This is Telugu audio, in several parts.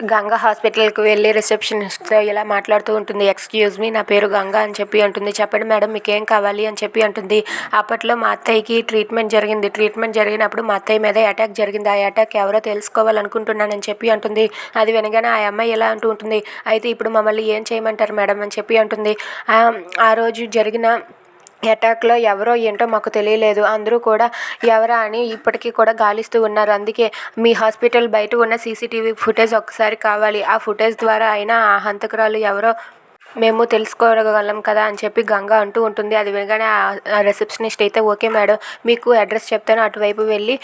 గంగ హాస్పిటల్కి వెళ్ళి రిసెప్షనిస్ట్తో ఇలా మాట్లాడుతూ ఉంటుంది. ఎక్స్క్యూజ్ మీ నా పేరు గంగ అని చెప్పి అంటుంది. చెప్పండి మేడం మీకు ఏం కావాలి అని చెప్పి అంటుంది. అప్పట్లో మా అత్తయ్యకి ట్రీట్మెంట్ జరిగింది. ట్రీట్మెంట్ జరిగినప్పుడు మా అత్తయ్య మీద అటాక్ జరిగింది. ఆ అటాక్ ఎవరో తెలుసుకోవాలనుకుంటున్నానని చెప్పి అంటుంది. అది వినగానే ఆ అమ్మాయి ఎలా అంటూ ఉంటుంది. అయితే ఇప్పుడు మమ్మల్ని ఏం చేయమంటారు మేడం అని చెప్పి అంటుంది. ఆ రోజు జరిగిన అటాక్లో ఎవరో ఏంటో మాకు తెలియలేదు. అందరూ కూడా ఎవరా అని ఇప్పటికీ కూడా గాలిస్తూ ఉన్నారు. అందుకే మీ హాస్పిటల్ బయట ఉన్న సీసీటీవీ ఫుటేజ్ ఒకసారి కావాలి. ఆ ఫుటేజ్ ద్వారా అయినా ఆ హంతకురాలు ఎవరో మేము తెలుసుకోగలం కదా అని చెప్పి గంగ అంటూ ఉంటుంది. అది వినగానే ఆ రిసెప్షనిస్ట్ అయితే ఓకే మేడం మీకు అడ్రస్ చెప్తాను. అటువైపు వెళ్ళి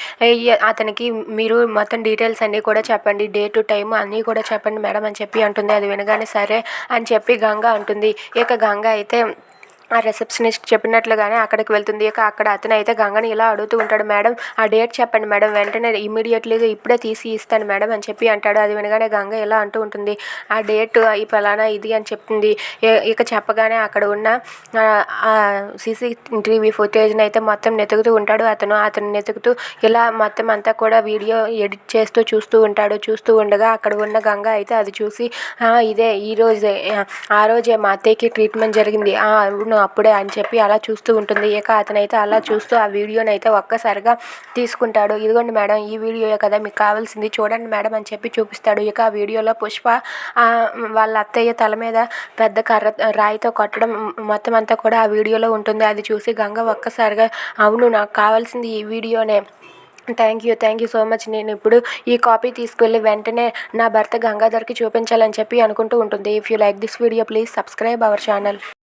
అతనికి మీరు మొత్తం డీటెయిల్స్ అన్నీ కూడా చెప్పండి. డేట్ టైం అన్నీ కూడా చెప్పండి మేడం అని చెప్పి అంటుంది. అది వినగానే సరే అని చెప్పి గంగ అంటుంది. ఇక గంగ అయితే ఆ రిసెప్షనిస్ట్ చెప్పినట్లుగానే అక్కడికి వెళ్తుంది. ఇక అక్కడ అతను అయితే గంగని ఇలా అడుగుతూ ఉంటాడు మేడం ఆ డేట్ చెప్పండి మేడం వెంటనే ఇమీడియట్లీగా ఇప్పుడే తీసి ఇస్తాను మేడం అని చెప్పి అంటాడు. అది వినగానే గంగ ఇలా అంటూ ఉంటుంది ఆ డేట్ ఈ ఫలానా ఇది అని చెప్తుంది. ఇక చెప్పగానే అక్కడ ఉన్న సీసీ టీవీ ఫుటేజ్ని అయితే మొత్తం నెతుకుతూ ఉంటాడు. అతను అతను నెతుకుతూ ఇలా మొత్తం అంతా కూడా వీడియో ఎడిట్ చేస్తూ చూస్తూ ఉంటాడు. చూస్తూ ఉండగా అక్కడ ఉన్న గంగ అయితే అది చూసి ఇదే ఈ రోజే ఆ రోజే మా అత్తయ్యకి ట్రీట్మెంట్ జరిగింది. అవును అప్పుడే అని చెప్పి అలా చూస్తూ ఉంటుంది. ఇక అతనైతే అలా చూస్తూ ఆ వీడియోని అయితే ఒక్కసారిగా తీసుకుంటాడు. ఇదిగోండి మేడం ఈ వీడియో కదా మీకు కావాల్సింది. చూడండి మేడం అని చెప్పి చూపిస్తాడు. ఇక ఆ వీడియోలో పుష్ప వాళ్ళ అత్తయ్య తల మీద పెద్ద కర్ర రాయితో కొట్టడం మొత్తం అంతా కూడా ఆ వీడియోలో ఉంటుంది. అది చూసి గంగ ఒక్కసారిగా అవును నాకు కావాల్సింది ఈ వీడియోనే. Thank you thank you so much. నేను ఇప్పుడు ఈ కాపీ తీసుకెళ్ళి వెంటనే నా భర్త గంగాధర్కి చూపించాలని చెప్పి అనుకుంటూ ఉంటుంది. If you like this video please subscribe our channel